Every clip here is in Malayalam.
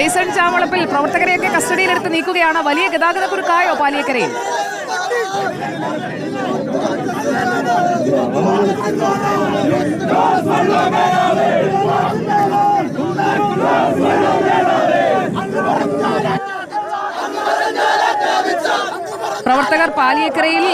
ജെയ്സൺ ചാവളപ്പിൽ പ്രവർത്തകരെയൊക്കെ കസ്റ്റഡിയിലെടുത്ത് നീക്കുകയാണ്. വലിയ ഗതാഗത കുരുക്കായോ പാലിയക്കരയിൽ പ്രവർത്തകർ പാലിയക്കരയിൽ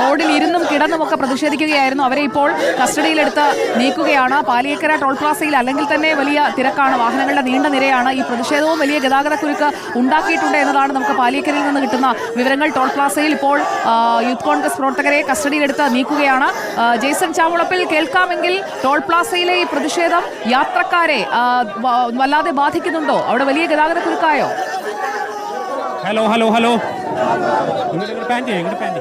റോഡിൽ ഇരുന്നും കിടന്നുമൊക്കെ പ്രതിഷേധിക്കുകയായിരുന്നു. അവരെ ഇപ്പോൾ കസ്റ്റഡിയിലെടുത്ത് നീക്കുകയാണ്. പാലിയക്കര ടോൾ പ്ലാസയിൽ അല്ലെങ്കിൽ തന്നെ വലിയ തിരക്കാണ്. വാഹനങ്ങളുടെ നീണ്ട നിരയാണ്. ഈ പ്രതിഷേധവും വലിയ ഗതാഗതക്കുരുക്ക് ഉണ്ടാക്കിയിട്ടുണ്ട് എന്നതാണ് നമുക്ക് പാലിയക്കരയിൽ നിന്ന് കിട്ടുന്ന വിവരങ്ങൾ. ടോൾ പ്ലാസയിൽ ഇപ്പോൾ യൂത്ത് കോൺഗ്രസ് പ്രവർത്തകരെ കസ്റ്റഡിയിലെടുത്ത് നീക്കുകയാണ്. ജെയ്സൺ ചാമുളപ്പിൽ കേൾക്കാമെങ്കിൽ ടോൾ പ്ലാസയിലെ ഈ പ്രതിഷേധം യാത്രക്കാരെ വല്ലാതെ ബാധിക്കുന്നുണ്ടോ? അവിടെ വലിയ ഗതാഗത हॅलो हॅलो हॅलो इकडे पॅन दे इकडे पॅन दे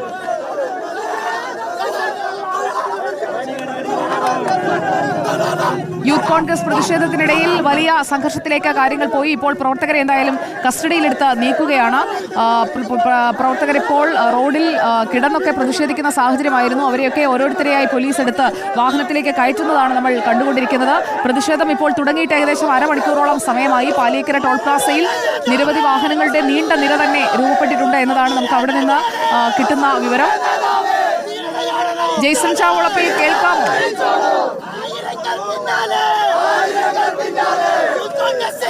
യൂത്ത് കോൺഗ്രസ് പ്രതിഷേധത്തിനിടയിൽ വലിയ സംഘർഷത്തിലേക്ക് കാര്യങ്ങൾ പോയി. ഇപ്പോൾ പ്രവർത്തകരെ എന്തായാലും കസ്റ്റഡിയിലെടുത്ത് നീക്കുകയാണ്. ആ, പ്ര- പ്ര- പ്രവർത്തകർ ഇപ്പോൾ റോഡിൽ കിടന്നൊക്കെ പ്രതിഷേധിക്കുന്ന സാഹചര്യമായിരുന്നു. അവരെയൊക്കെ ഓരോരുത്തരെയായി പോലീസ് എടുത്ത് വാഹനത്തിലേക്ക് കയറ്റുന്നതാണ് നമ്മൾ കണ്ടുകൊണ്ടിരിക്കുന്നത്. പ്രതിഷേധം ഇപ്പോൾ തുടങ്ങിയിട്ട് ഏകദേശം അരമണിക്കൂറോളം സമയമായി. പാലിയേക്കര ടോൾ പ്ലാസയിൽ നിരവധി വാഹനങ്ങളുടെ നീണ്ട നിര തന്നെ രൂപപ്പെട്ടിട്ടുണ്ട് എന്നതാണ് നമുക്ക് അവിടെ നിന്ന് കിട്ടുന്ന വിവരം. ജെയ്സൺ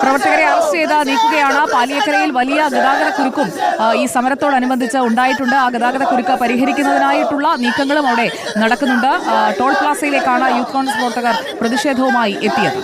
പ്രവർത്തകരെ അറസ്റ്റ് ചെയ്ത് നീക്കുകയാണ്. പാലിയക്കരയിൽ വലിയ ഗതാഗത കുരുക്കും ഈ സമരത്തോടനുബന്ധിച്ച് ഉണ്ടായിട്ടുണ്ട്. ആ ഗതാഗത കുരുക്ക് പരിഹരിക്കുന്നതിനായിട്ടുള്ള നീക്കങ്ങളും അവിടെ നടക്കുന്നുണ്ട്. ടോൾ പ്ലാസയിലേക്കാണ് യൂത്ത് കോൺഗ്രസ് പ്രവർത്തകർ പ്രതിഷേധവുമായി എത്തിയത്.